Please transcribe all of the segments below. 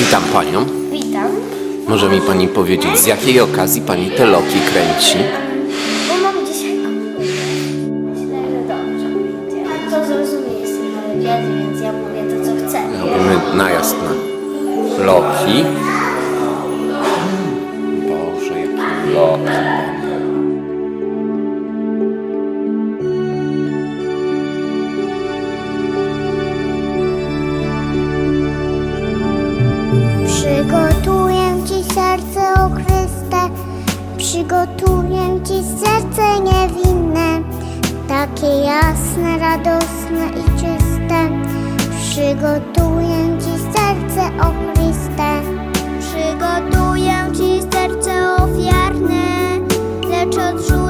Witam panią. Witam. Może mi pani powiedzieć, z jakiej okazji pani te loki kręci? Bo mam dzisiaj. Myślę, że dobrze będzie. To zrozumie, jeśli mamy wiedzy, więc ja mówię to, co chcę. Robimy najazd na loki. Przygotuję Ci serce niewinne, takie jasne, radosne i czyste. Przygotuję Ci serce, o Chryste. Przygotuję Ci serce ofiarne, lecz odrzucę,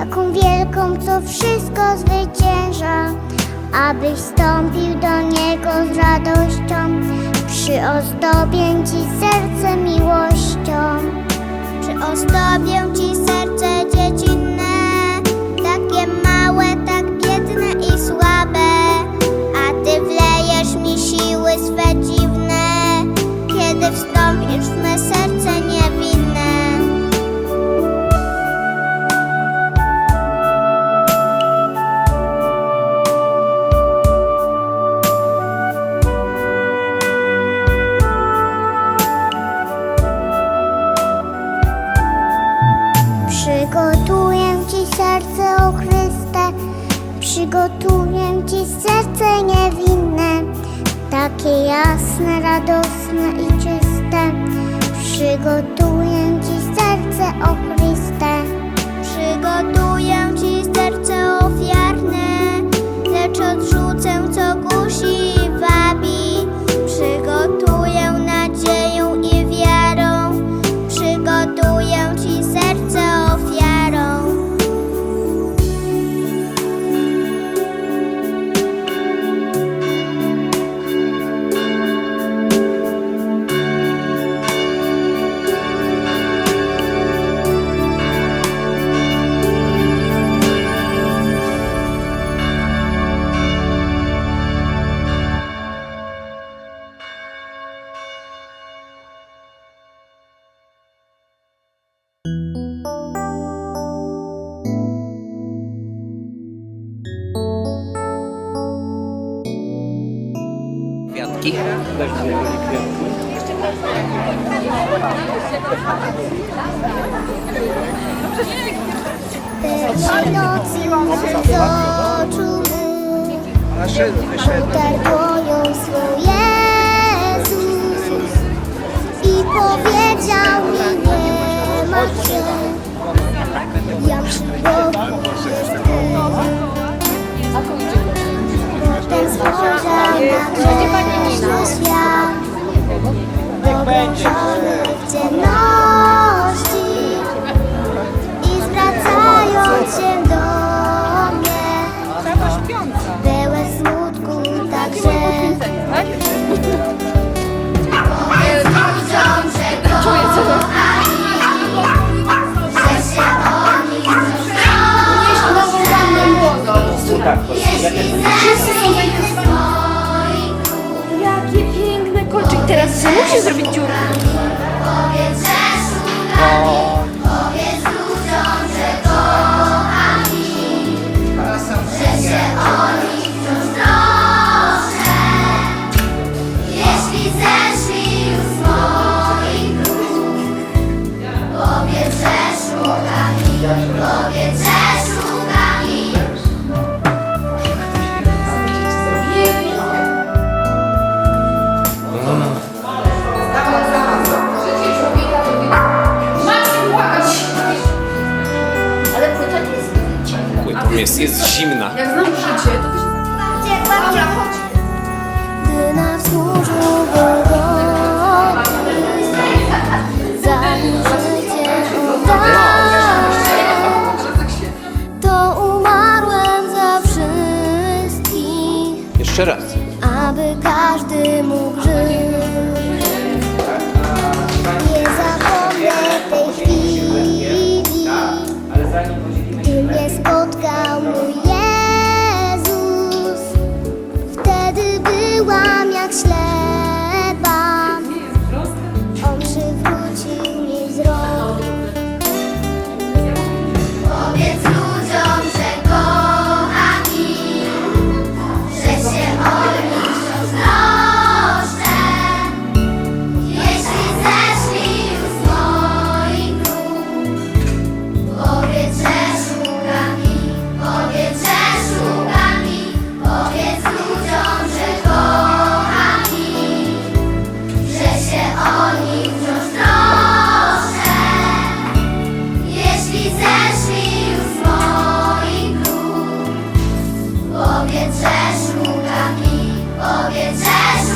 taką wielką, co wszystko zwycięża, abyś wstąpił do Niego z radością. Przyozdobię Ci serce miłością, przyozdobię Ci serce Przygotuję Ci serce, o Chryste, przygotuję Ci serce niewinne, takie jasne, radosne i czyste. Przygotuję Kwiatki? Tej nocy z oczu dłonią swą Jezus I powiedział mi nie martw się Ja przy Bogu 听从着那片思想，我不求简单。Teraz się musi zrobić dziurę. jest zimna. Jak znam życie, to byś... Dobra, chodź. Gdy na To umarłem za wszystkich Jeszcze raz. Aby każdy mógł żyć byłam jak ślepa, powiedz, że szukam ich, powiedz, że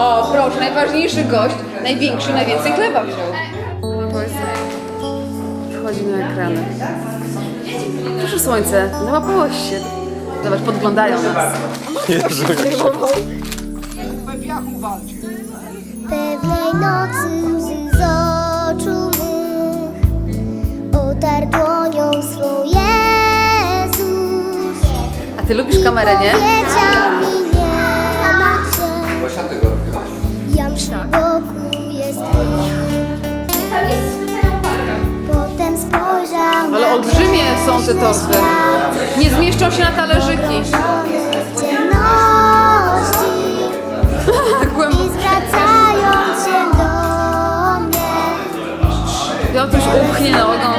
o proszę, najważniejszy gość, największy, najwięcej chleba wziął. Wchodzi na ekrany. Proszę słońce, załapałoś się. Zobacz, podglądają nas. Pewnej nocy łzy z oczu mych Otarł dłonią swą Jezus A ty lubisz kamerę, nie? Wiedział mi są te torsy. Nie zmieszczą się na talerzyki. Tak głęboko. Piotruś upchnie nogą.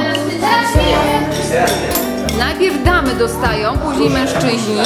Najpierw damy dostają, później mężczyźni.